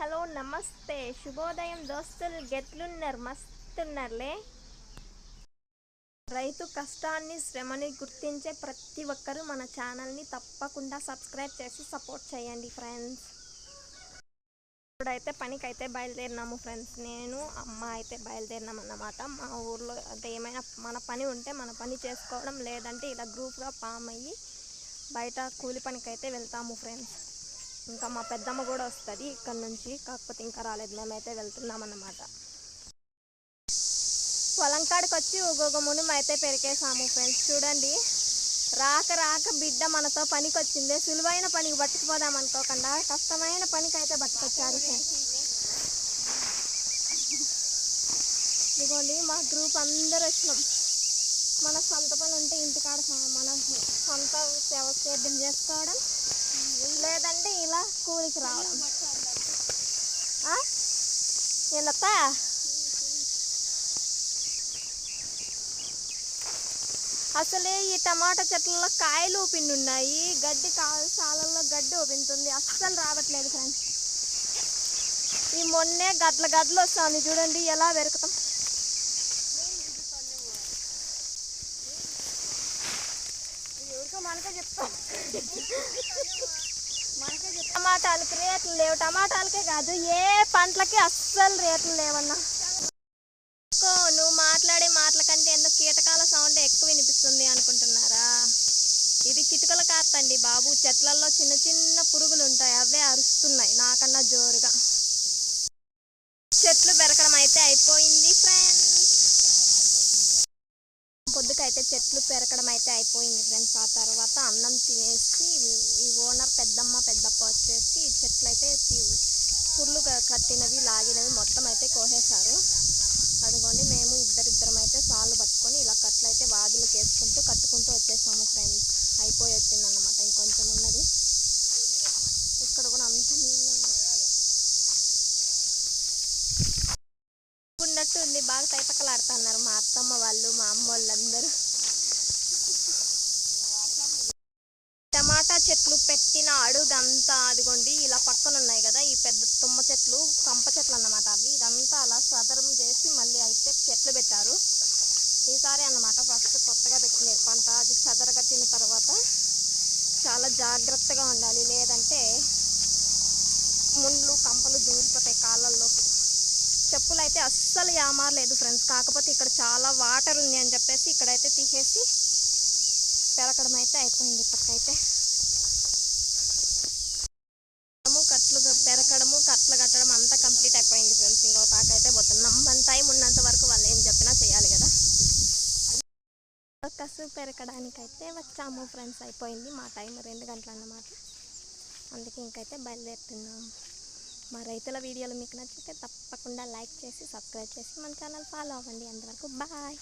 Hello నమస్తే. శుభోదయం దోస్తులు గెట్లున్నారు మస్తున్నారులే. రైతు కష్టాన్ని శ్రమని గుర్తించే ప్రతి ఒక్కరూ మన ఛానల్ని తప్పకుండా సబ్స్క్రైబ్ చేసి సపోర్ట్ చేయండి ఫ్రెండ్స్. ఇప్పుడైతే పనికి అయితే బయలుదేరినాము ఫ్రెండ్స్. నేను అమ్మ అయితే బయలుదేరినాం అన్నమాట మా ఊర్లో అంటే ఏమైనా మన పని ఉంటే మన పని చేసుకోవడం లేదంటే ఇలా గ్రూప్గా ఫామ్ అయ్యి బయట కూలి పనికి అయితే వెళ్తాము ఫ్రెండ్స్. ఇంకా మా పెద్దమ్మ కూడా వస్తుంది ఇక్కడ నుంచి కాకపోతే ఇంకా రాలేదు. మేమైతే వెళ్తున్నాం అన్నమాట. పొలం కాడికి వచ్చి ఒక్కొక్క మునుము అయితే పెరికేసాము ఫ్రెండ్స్. చూడండి. రాక రాక బిడ్డ మనతో పనికి వచ్చింది సులువైన పనికి పట్టుకుపోదాం అనుకోకుండా కష్టమైన పనికి అయితే పట్టుకొచ్చారు ఇదిగోండి మా గ్రూప్ అందరు వచ్చినాం. మన సొంత పని ఉంటే ఇంటికాడ మన సొంత సేవ సేద్యం చేసుకోవడం లేదంటే ఇలా కూలికి రావడం. ఆ? అసలే ఈ టమాటా చెట్లలో కాయలు ఊపిండి ఉన్నాయి గడ్డి కాలు సాలల్లో గడ్డి ఊపింటుంది అస్సలు రావట్లేదు ఫ్రెండ్స్. ఈ మొన్నే గడ్ల గడ్డలు వస్తుంది చూడండి ఎలా వెరుకుతాం మనకే చెప్తాం టమాటాలకి రేట్లు లేవు. టమాటాలకే కాదు ఏ పంటలకి అస్సలు రేట్లు లేవన్నా. నువ్వు మాట్లాడే మాటల కంటే ఎందుకు కీటకాల సౌండ్ ఎక్కువ వినిపిస్తుంది అనుకుంటున్నారా? ఇది కిటుకల కాస్తండి బాబు. చెట్లల్లో చిన్న చిన్న పురుగులు ఉంటాయి అవే అరుస్తున్నాయి నాకన్నా జోరుగా. చెట్లు పెరగడం అయితే అయిపోయింది ఫ్రెండ్స్ అయితే చెట్లు పెరగడం అయితే అయిపోయింది ఫ్రెండ్స్. ఆ తర్వాత అన్నం తినేసి ఈ ఓనర్ పెద్దమ్మ పెద్దప్ప వచ్చేసి చెట్లు అయితే పుర్లు క- కట్టినవి లాగినవి మొత్తం అయితే కోసేశారు. అదిగోండి మేము ఇద్దరిద్దరం అయితే సాలు పట్టుకొని ఇలా కట్లయితే వాదులకు వేసుకుంటూ కట్టుకుంటూ వచ్చేసాము ఫ్రెండ్స్. అయిపోయి వచ్చిందన్నమాట. ఇంకొంచెం ఉన్నది ఇక్కడ కూడా అంత నీళ్ళు ఉంది బాగా తైపక్కలాడుతున్నారు మా అత్తమ్మ వాళ్ళు మా అమ్మ వాళ్ళందరూ. టమాటా చెట్లు పెట్టిన అడుగంతా అదిగోండి ఇలా పక్కన ఉన్నాయి కదా ఈ పెద్ద తుమ్మ చెట్లు కంప చెట్లు అన్నమాట అవి. ఇదంతా అలా సదరం చేసి మళ్ళీ అయితే చెట్లు పెట్టారు. ఈసారి అన్నమాట ఫస్ట్ కొత్తగా పెట్టిన పంట. అది చదరగట్టిన తర్వాత చాలా జాగ్రత్తగా ఉండాలి. లేదంటే ముండ్లు కంపలు దూరిపోతాయి కాళ్ళల్లోకి. చెప్పులు అయితే అస్సలు యామారలేదు ఫ్రెండ్స్. కాకపోతే ఇక్కడ చాలా వాటర్ ఉంది అని చెప్పేసి ఇక్కడైతే తీసేసి పెరకడం అయితే అయిపోయింది ఇప్పటికైతే. కట్లు పెరకడము కట్లు కట్టడం అంతా కంప్లీట్ అయిపోయింది ఫ్రెండ్స్. ఇంకో తాకైతే పోతున్నాం మన టైం ఉన్నంత వరకు వాళ్ళు ఏం చెప్పినా చేయాలి కదా. కసు పెరకడానికైతే వచ్చాము ఫ్రెండ్స్. అయిపోయింది మా టైం రెండు గంటలు అన్నమాట అందుకే ఇంకైతే బయలుదేరుతున్నాము మా రైతుల వీడియోలు మీకు నచ్చితే తప్పకుండా లైక్ చేసి సబ్స్క్రైబ్ చేసి మన ఛానల్ ఫాలో అవ్వండి. అంతవరకు బాయ్.